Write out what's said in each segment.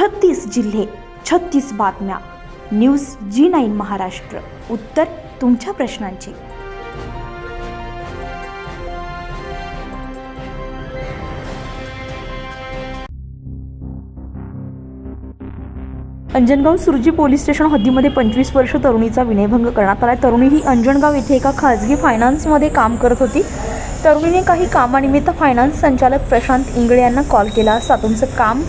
छत्तीस जिल्हे छत्तीस बातम्या. News G nine Maharashtra. उत्तर तुमच्या प्रश्नांची. अंजनगाव सुरजी पोलीस स्टेशन हद्दीमध्ये पंचवीस वर्ष तरुणीचा विनयभंग करण्यात आला तरुणी ही अंजनगाव येथे एका खाजगी फायनान्समध्ये काम करत होती. तरुणीने काही कामानिमित्त फायनान्स संचालक प्रशांत इंगळे यांना कॉल केला. असता तुमचं काम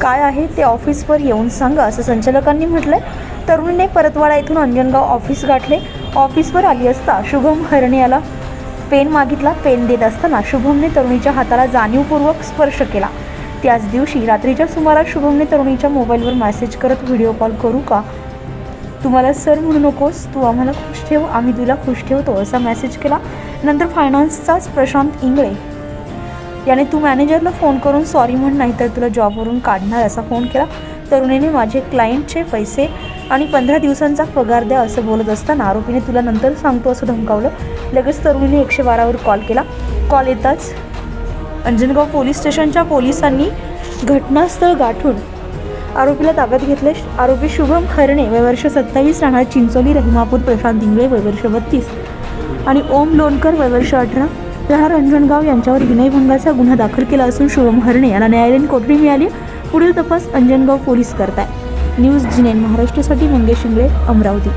काय आहे ते ऑफिसवर येऊन सांगा असं संचालकांनी म्हटलंय. तरुणीने परतवाडा येथून अंजनगाव ऑफिस गाठले. ऑफिसवर आली असता शुभम हरणे याला पेन मागितला पेन देत असताना शुभमने तरुणीच्या हाताला जाणीवपूर्वक स्पर्श केला. त्याच दिवशी रात्रीच्या सुमारास शुभमने तरुणीच्या मोबाईलवर मेसेज करत व्हिडिओ कॉल करू का? तुम्हाला सर म्हणू नकोस तू आम्हाला खुश ठेव आम्ही तुला खुश ठेवतो असा मेसेज केला. नंतर फायनान्सचाच प्रशांत इंगळे. याने तू मॅनेजरला फोन करून सॉरी म्हण नाहीतर तुला जॉबवरून काढणार असा फोन केला. तरुणीने माझे क्लायंटचे पैसे आणि पंधरा दिवसांचा पगार द्या असं बोलत असताना आरोपीने तुला नंतर सांगतो असं धमकावलं. लगेच तरुणीने एकशे बारावर कॉल केला. कॉल येताच अंजनगाव पोलीस स्टेशनच्या पोलिसांनी घटनास्थळ गाठून आरोपीला ताब्यात घेतले. आरोपी शुभम खरणे वय वर्ष सत्तावीस राहणार चिंचोली रहिमापूर प्रशांत इंगळे वय वर्ष बत्तीस आणि ओम लोणकर वय वर्ष अठरा. राहणार अंजनगाव यांच्यावर विनयभंगाचा गुन्हा दाखल केला असून शुभम हरणे याला न्यायालयीन कोठडी मिळाली. पुढील तपास अंजनगाव पोलीस करताय. न्यूज जिनेन महाराष्ट्रासाठी मंगेश शिंगळे अमरावती.